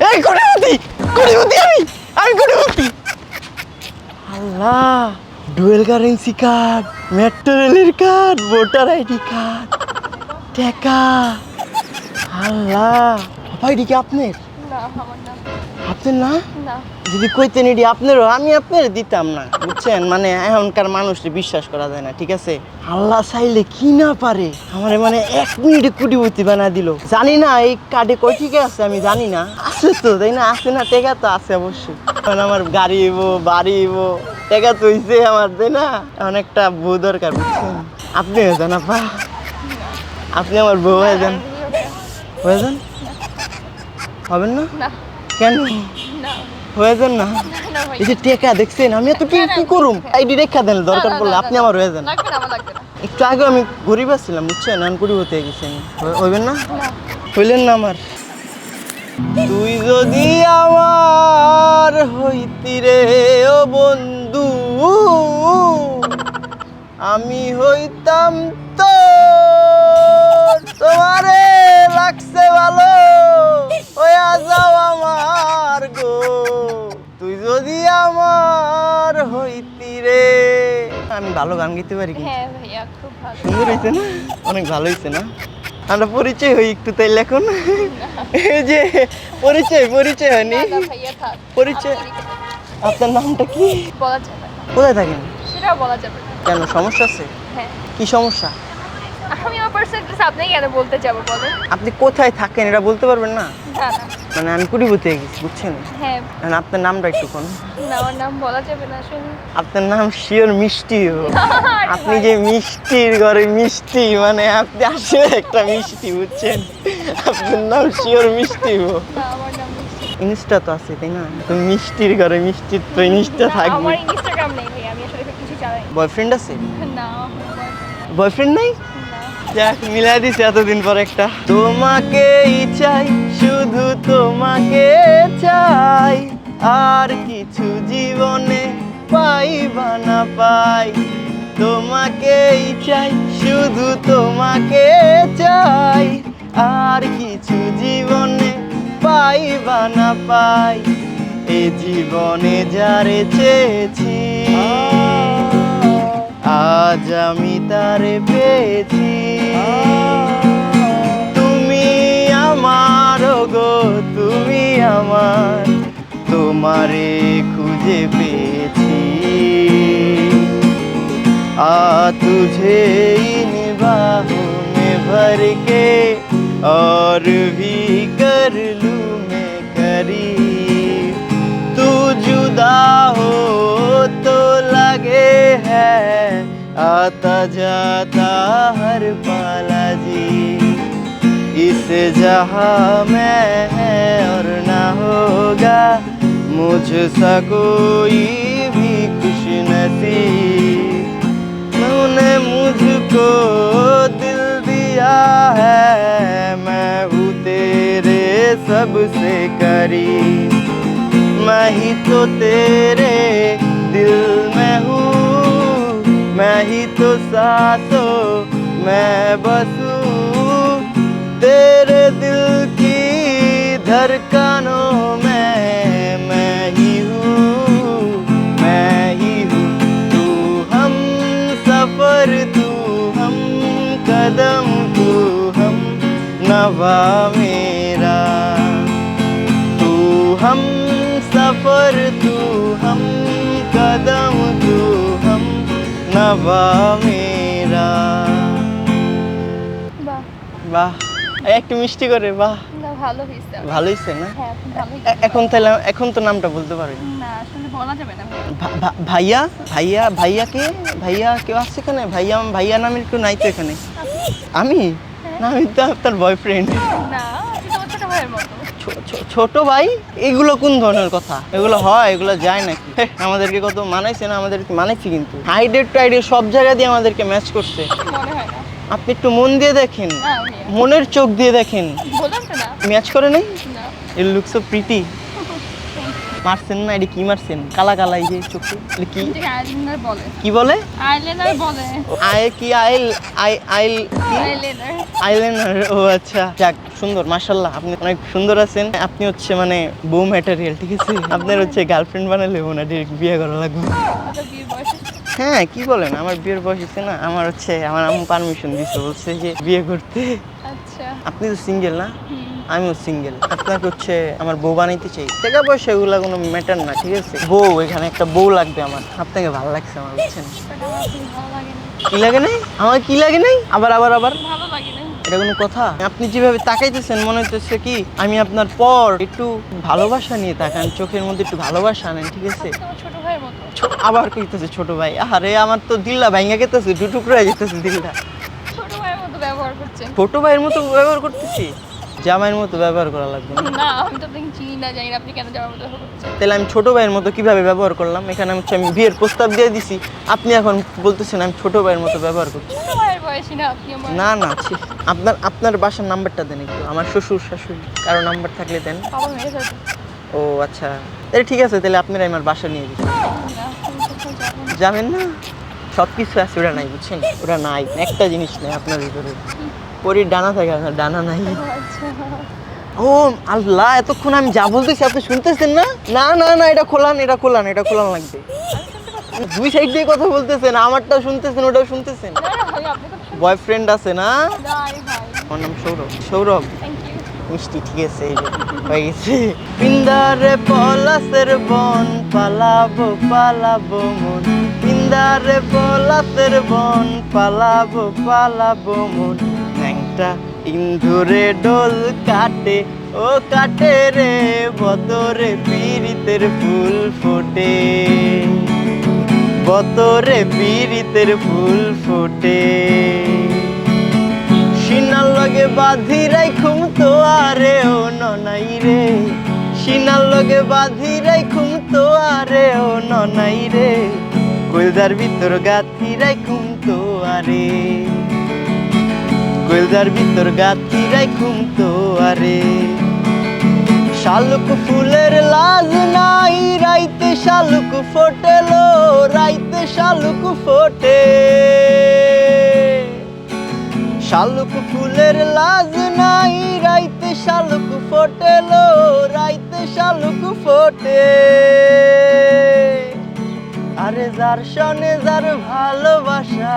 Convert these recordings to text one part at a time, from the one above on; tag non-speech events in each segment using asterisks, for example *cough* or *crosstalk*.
এই কোটিপতি কোটিপতি আমি আমি কোটিপতি আল্লাহ ডুয়েল কারেন্সি কার্ড মেট্রো রেলের কার্ড ভোটার আইডি কার্ড টাকা। আল্লাহ। ভাই এটি কি আপনার? না আমার না আপনার না যদি কইতেন এটি আপনারও আমি আপনার দিতাম না বুঝছেন? মানে এখনকার মানুষকে বিশ্বাস করা যায় না ঠিক আছে? আল্লাহ চাইলে কি না পারে? আমার মানে এক মিনিটে কুটিপতি বানা দিল। জানি না এই কার্ডে কয় টিকা আছে আমি জানি না। আছে তো তাই না? আছে না টেকা তো আছে অবশ্যই। এখন আমার গাড়ি হইব বাড়ি হইব টেকা তো হইছে আমার তাই না? এখন একটা বউ দরকার বুঝছেন? আপনি হয়ে যান আপা। আপনি আমার বউ হয়ে যান। হয়ে যান? হবেন না। কেন? হয়ে যান না। এই যে টেকা দেখছেন আমি এত কি কি করুম? আইডি রেখা দেন দরকার পড়লে আপনি আমার হয়ে যান। একটু আগে আমি গরিব আসছিলাম বুঝছেন? এখন গরিব হতে গেছি। আমি হইবেন না? না। হইলেন না আমার। তুই যদি আমার হইতি রে ও বন্ধু আমি হইতাম তো তোমারে লাগছে ভালো। হইয়া যাও ভালো গান গাইতে পারি কিন্তু। হ্যাঁ ভাইয়া খুব ভালো। সুন্দর না? অনেক ভালো হয়েছে না? আমরা পরিচয় হই একটু তাইলে এখন। এই যে পরিচয় পরিচয় হয়নি। পরিচয়। আপনার নামটা কি? বলা যাবে কোথায় থাকেন? সেটা বলা যাবে কেন সমস্যা আছে? হ্যাঁ। কি সমস্যা? আমি আমার পার্সোনাল আপনি কেন বলতে যাব বলেন? আপনি কোথায় থাকেন এটা বলতে পারবেন না? না না। মানে আমি কুড়িপতি হয়ে গেছি বুঝছেন? হ্যাঁ। এখন আপনার নামটা একটু কোন না আমার নাম বলা যাবে না আসলে। আপনার নাম শিওর মিষ্টি। *laughs* আপনি যে মিষ্টির ঘরে মিষ্টি মানে আপনি আসলে একটা মিষ্টি বুঝছেন? আপনার নাম শিওর মিষ্টি। আমার নাম ইনস্টা তো আছে তাই না? তো মিষ্টির ঘরে মিষ্টির তো ইনস্টা থাকবে। আমার ইনস্টাগ্রাম নেই ভাই আমি আসলে কিছু চালাই বয়ফ্রেন্ড আছে? না বয়ফ্রেন্ড নাই? যাক, মিলাই দিছে এতদিন পর একটা। তোমাকেই চাই, শুধু তোমাকে চাই। আর কিছু জীবনে পাই বা না পাই। তোমাকেই চাই, শুধু তোমাকে চাই। আর কিছু জীবনে পাই বা না পাই। এ জীবনে যারে চেয়েছি। আজ আমি তারে পেয়েছি তুমি আমার গো তুমি আমার তোমারে খুঁজে পেয়েছি आ तुझे इन बाहों में भर के और भी कर लूं मैं करीब तू जुदा हो तो लगे है आता जाता हर पाला जी इस जहाँ में है और ना होगा, मुझसा कोई भी खुश नसीब। तूने मुझको दिल दिया है, मैं हूँ तेरे सबसे करीब। मैं ही तो तेरे दिल में हूँ। मैं ही तो सांसों, मैं बसू। तेरे दिल की धड़कनों में मैं ही हूँ, मैं ही हूँ। तू हम सफ़र, तू हम कदम, तू हम नवा मेरा। तू हम सफ़र, तू नवा मेरा বাহ বাহ একটু মিষ্টি করে বাহ না ভালো হয়েছে ভালো হয়েছে না হ্যাঁ ভালো এ- এখন তাহলে এখন তো নামটা বলতে পারেন না আসলে বলা যাবে না ভাই। ভা- ভা- ভাইয়া ভাইয়া ভাইয়া কে ভাইয়া কেউ আছে এখানে ভাইয়া ভাইয়া নামের কেউ নাই তো এখানে আমি না আমি তো আপনার বয়ফ্রেন্ড না এটা তো ছোট ভাইয়ের মতো ছোট ভাই এগুলো কোন ধরনের কথা? এগুলো হয় এগুলো যায় নাকি? আমাদেরকে কত মানাইছে না আমাদেরকে মানাইছে কিন্তু। হাইডেড টাইডেড সব জায়গা দিয়ে আমাদেরকে ম্যাচ করছে। আপনি একটু মন দিয়ে দেখেন। মনের চোখ দিয়ে দেখেন। ম্যাচ করে নেই? ইট লুকস সো প্রিটি মারছেন না? এটা কি মারছেন? কালা কালা এই যে চোখে? কি? বলে। কি বলে? আইলাইনার বলে। আয় কি? আইল আই আইল আইলাইনার ও আচ্ছা। যাক সুন্দর মাশাল্লাহ আপনি অনেক সুন্দর আছেন। আপনি হচ্ছে মানে বউ ম্যাটেরিয়াল ঠিক আছে? আপনার হচ্ছে গার্লফ্রেন্ড বানালে না ডিরেক্ট বিয়ে করা লাগবে। হ্যাঁ কি বলেন? আমার বিয়ের বয়স হচ্ছে না। আমার হচ্ছে আমার আম্মু পারমিশন দিচ্ছে বলছে যে বিয়ে করতে। আচ্ছা। আপনি তো সিঙ্গেল না? আমিও সিঙ্গেল আপনাকে হচ্ছে আমার বউ বানাইতে চাই। টাকা পয়সা এগুলো কোনো ম্যাটার না ঠিক আছে? বউ এখানে একটা বউ লাগবে আমার। আপনাকে ভালো লাগছে আমার বুঝছেন? কি লাগে নাই? আমার কি লাগে নাই? আবার আবার আবার? ভালো লাগে না এটা কোনো কথা? আপনি যেভাবে তাকাইতেছেন মনে হচ্ছে কি আমি আপনার পর একটু ভালোবাসা নিয়ে তাকান চোখের মধ্যে একটু ভালোবাসা আনেন ঠিক আছে? আবার কইতেছে ছোট ভাই আরে আমার তো দিল্লা ভাঙ্গা গেতেছে দু টুকরো যেতেছে দিল্লা ছোট ভাইয়ের মতো ব্যবহার করছেন। ছোট ভাইয়ের মতো ব্যবহার করতেছি? জামাইয়ের মতো ব্যবহার করা লাগবে না। আমি তো আপনাকে চিনি না জানি না আপনি কেন যাওয়ার মতো তাহলে আমি ছোট ভাইয়ের মতো কীভাবে ব্যবহার করলাম? এখানে হচ্ছে আমি বিয়ের প্রস্তাব দিয়ে দিছি। আপনি এখন বলতেছেন আমি ছোট ভাইয়ের মতো ব্যবহার করছি। ছোট ভাইয়ের বয়সী না আপনি আমার। না না ছি। আপনার আপনার বাসার নাম্বারটা দেন একটু। আমার শ্বশুর শাশুড়ি কারও নাম্বার থাকলে দেন। বাবা মেরে ফেলবে ও আচ্ছা। তাহলে ঠিক আছে তাহলে আপনারা আমার বাসা নিয়ে দিচ্ছি না আমি কোথাও যাব না। যাবেন না? সব কিছু আছে ওরা নাই বুঝছেন? ওরা নাই একটা জিনিস নেই আপনার ভিতরে। পরির ডানা থাকে আপনার ডানা নাই। আচ্ছা। ও আল্লাহ এতক্ষণ আমি যা বলতেছি আপনি শুনতেছেন না? না না না এটা খোলান এটা খোলান এটা খোলান লাগবে। দুই সাইড দিয়ে কথা বলতেছেন আমারটাও শুনতেছেন ওটাও শুনতেছেন। বয়ফ্রেন্ড আছে না? আমার নাম সৌরভ। সৌরভ? মিষ্টি ঠিক আছে হয়ে গেছে। পিন্দারে পলাশের বন পালাবো পালাবো মন। পিন্দারে পলাশের বন পালাবো পালাবো মন। ন্যাংটা ইন্দুরে ডোল কাটে, ও কাটে রে বদরে পীড়িতের ফুল ফোটে। বতরে পীড়িতের ফুল ফোটে। সিনার লগে বাঁধি রাইখুম তো আরে ও ননাই রে। সিনার লগে বাঁধি রাইখুম তো আরে ও ননাই রে। কইলদার ভিতর গাথি রাইখুম তো আরে। কইলদার ভিতর গাথি রাইখুম তো আরে। শালুক ফুলের লাজ নাই, রাইতে শালুক ফোটেলো, রাইতে শালুক ফোটে। শালুক ফুলের লাজ নাই, রাইতে শালুক ফোটেলো, রাইতে শালুক ফোটে। আরে যার সনে যার ভালোবাসা।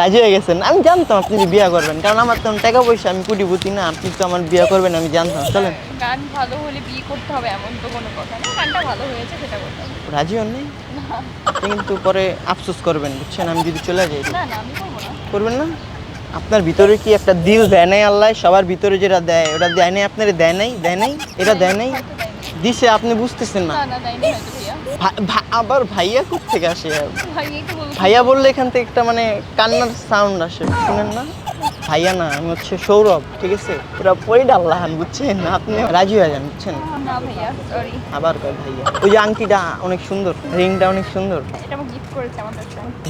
রাজি হয়ে গেছেন। আমি জানতাম আপনি যে বিয়ে করবেন কারণ আমার তো টাকা পয়সা আমি কুটিপুতি না আপনি তো আমার বিয়ে করবেন আমি জানতাম। চলেন। গান ভালো হলে বিয়ে করতে হবে এমন তো কোনো কথা না গানটা ভালো হয়েছে সেটা করতে হবে। রাজি হন নাই? আপনি কিন্তু পরে আফসোস করবেন বুঝছেন? আমি যদি চলে যাই না না আমি করব না। করবেন না? আপনার ভিতরে কি একটা দিল দেয় নাই আল্লাহ? সবার ভিতরে যেটা দেয় ওটা দেয় নাই আপনার দেয় নাই? দেয় নাই? এটা দেয় নাই। দিছে আপনি বুঝতেছেন না। না না দেয়নি আবার ভাইয়া কোথ থেকে আসে? ভাইয়া বললে এখান থেকে একটা মানে কান্নার সাউন্ড আসে শুনেন না? ভাইয়া না আমি হচ্ছে সৌরভ ঠিক আছে? পুরা পরে ডাল্লাহান বুঝছেন? আপনি রাজি হয়ে যান বুঝছেন? আবার কয় ভাইয়া? ওই যে আংটিটা অনেক সুন্দর রিংটা অনেক সুন্দর।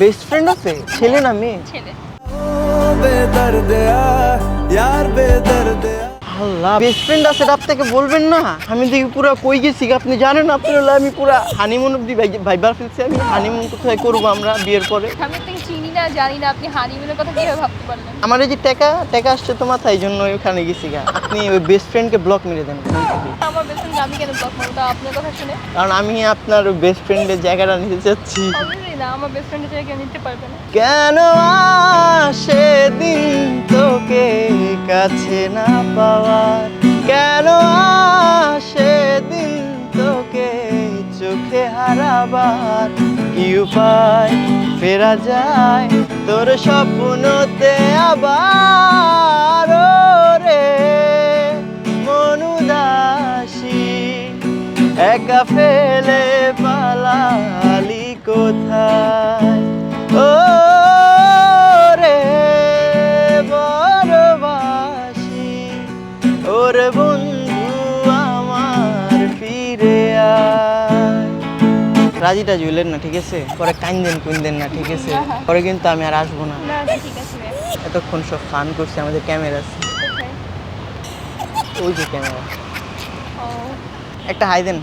বেস্ট ফ্রেন্ড আছে? ছেলে না মেয়ে? ছেলে। আল্লাহ। বেস্ট ফ্রেন্ড আছে আপনাকে বলবেন না। আমি দেখি পুরো কই গেছি আপনি জানেন আপনি হলে আমি পুরো হানিমুন অব্দি ভাইবার ফেলছি আমি হানিমুন কোথায় করব আমরা বিয়ের পরে? জানি না আপনি হানিমুনের কথা কীভাবে ভাবতে পারলেন? আমার এই যে টাকা টাকা আসছে তো মাথায় এই জন্য ওখানে গেছি গা। আপনি ওই বেস্ট ফ্রেন্ডকে ব্লক মেরে দেন। আমার বেস্ট ফ্রেন্ড আমি কেন ব্লক মারবো? তা আপনার কথা শুনে। কারণ আমি আপনার বেস্ট ফ্রেন্ডের জায়গাটা নিতে চাচ্ছি। না আমার বেস্ট ফ্রেন্ডের জায়গায় কেউ নিতে পারবে না। কেন আসে দিন তোকে কাছে না পাওয়ার? কেন আসে দিন তোকে চোখে হারাবার? কি উপায়? ফেরা যায় তোর স্বপ্নতে আবার রে মনুদাসী একা ফেলে পালালি কোথায়? রাজি টাজি হইলেন না ঠিক আছে? পরে কাইন্দেন কুইন্দেন না ঠিক আছে? পরে কিন্তু আমি আর আসব না। ভাইয়া এতক্ষণ সব ফান করছে আমাদের ক্যামেরা আছে। ওই যে ক্যামেরা। একটা হাই দেন।